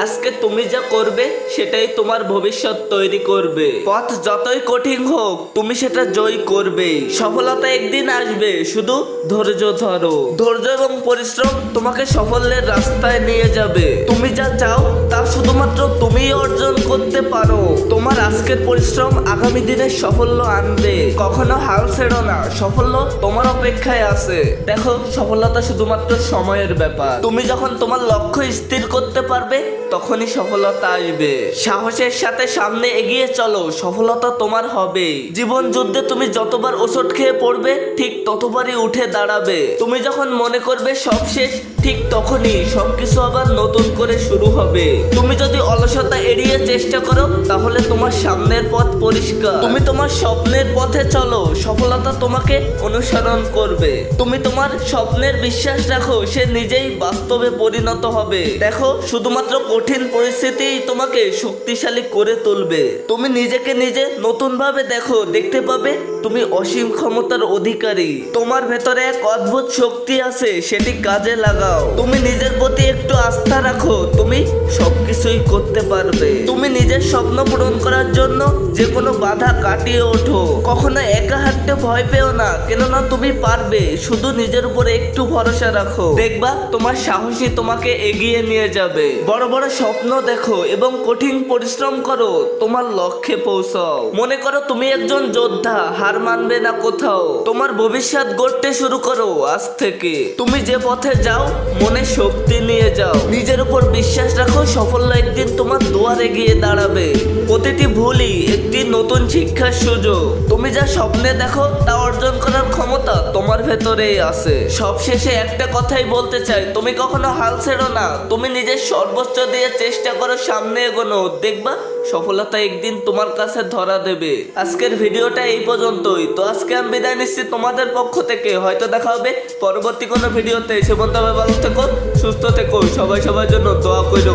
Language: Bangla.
আজকে তুমি যা করবে, সেটাই তোমার ভবিষ্যৎ তৈরি করবে। পথ যতই কঠিন হোক, তুমি সেটা জয় করবে। সফলতা একদিন আসবে, শুধু ধৈর্য ধরো। ধৈর্য এবং পরিশ্রম তোমাকে সাফল্যের রাস্তায় নিয়ে যাবে। তুমি যা চাও, তা শুধুমাত্র তুমিই অর্জন করতে পারো। তোমার আজকের পরিশ্রম আগামী দিনে সাফল্য আনবে। কখনো হাল ছেড়ো না, সাফল্য তোমার অপেক্ষায় আছে। দেখো, সফলতা শুধুমাত্র সময়ের ব্যাপার। তুমি যখন তোমার লক্ষ্য স্থির করতে পারবে তখনই সফলতা আসবে। সাহসের সাথে সামনে এগিয়ে চলো, সফলতা তোমার হবে। জীবন যুদ্ধে তুমি যতবার ওষুধ খেয়ে পড়বে, ঠিক ততবারই উঠে দাঁড়াবে। তুমি যখন মনে করবে সব শেষ, ঠিক তখনই সবকিছু আবার নতুন করে শুরু হবে। তুমি যদি অলসতা এড়িয়ে চেষ্টা করো, তাহলে তোমার সামনের পথ পরিষ্কার। তুমি তোমার স্বপ্নের পথে চলো, সফলতা তোমাকে অনুসরণ করবে। তুমি তোমার স্বপ্নের বিশ্বাস রাখো, সে নিজেই বাস্তবে পরিণত হবে। দেখো, শুধুমাত্র কঠিন পরিস্থিতিই তোমাকে শক্তিশালী করে তুলবে। তুমি নিজেকে নিজে নতুন ভাবে দেখো, দেখতে পাবে তুমি অসীম ক্ষমতার অধিকারী। তোমার ভেতরে এক অদ্ভুত শক্তি আছে, সেটি কাজে লাগাও। তুমি নিজের প্রতি একটু আস্থা রাখো, তুমি সবকিছুই করতে পারবে। তুমি নিজের স্বপ্ন পূরণ করার জন্য যে কোনো বাধা কাটিয়ে ওঠো। কখনো একা হাঁটতে ভয় পেও না, কেননা তুমি পারবে, শুধু নিজের উপরে একটু ভরসা রাখো। দেখবা, তোমার সাহসী তোমাকে এগিয়ে নিয়ে যাবে। বড় বড় স্বপ্ন দেখো এবং কঠিন পরিশ্রম করো, তোমার লক্ষ্যে পৌঁছাও। মনে করো তুমি একজন যোদ্ধা, হার মানবে না কোথাও। তোমার ভবিষ্যৎ গড়তে শুরু করো আজ থেকে। তুমি যে পথে যাও, মনে শক্তি নিয়ে যাও। নিজের উপর বিশ্বাস রাখো সাফল্য একদিন তোমার দুয়ারে গিয়ে দাঁড়াবে। প্রতিটি ভুলই একটি নতুন শিক্ষার সুযোগ। তুমি যা স্বপ্নে দেখো, তা অর্জন করার ভেতরেই আছে। সবশেষে একটা কথাই বলতে চাই, তুমি কখনো হাল ছেড়ো না। তুমি নিজের সর্বোচ্চ দিয়ে চেষ্টা করো সামনে এগোনো। দেখবা, সফলতা একদিন তোমার কাছে ধরা দেবে। আজকের ভিডিওটা এই পর্যন্তই। তো আজকে আমি বিদায় নিচ্ছি তোমাদের পক্ষ থেকে। হয়তো দেখা হবে পরবর্তী কোনো ভিডিওতে। সে হবে ভালো থেকো, সুস্থ থেকো। সবাই সবার জন্য দোয়া করো।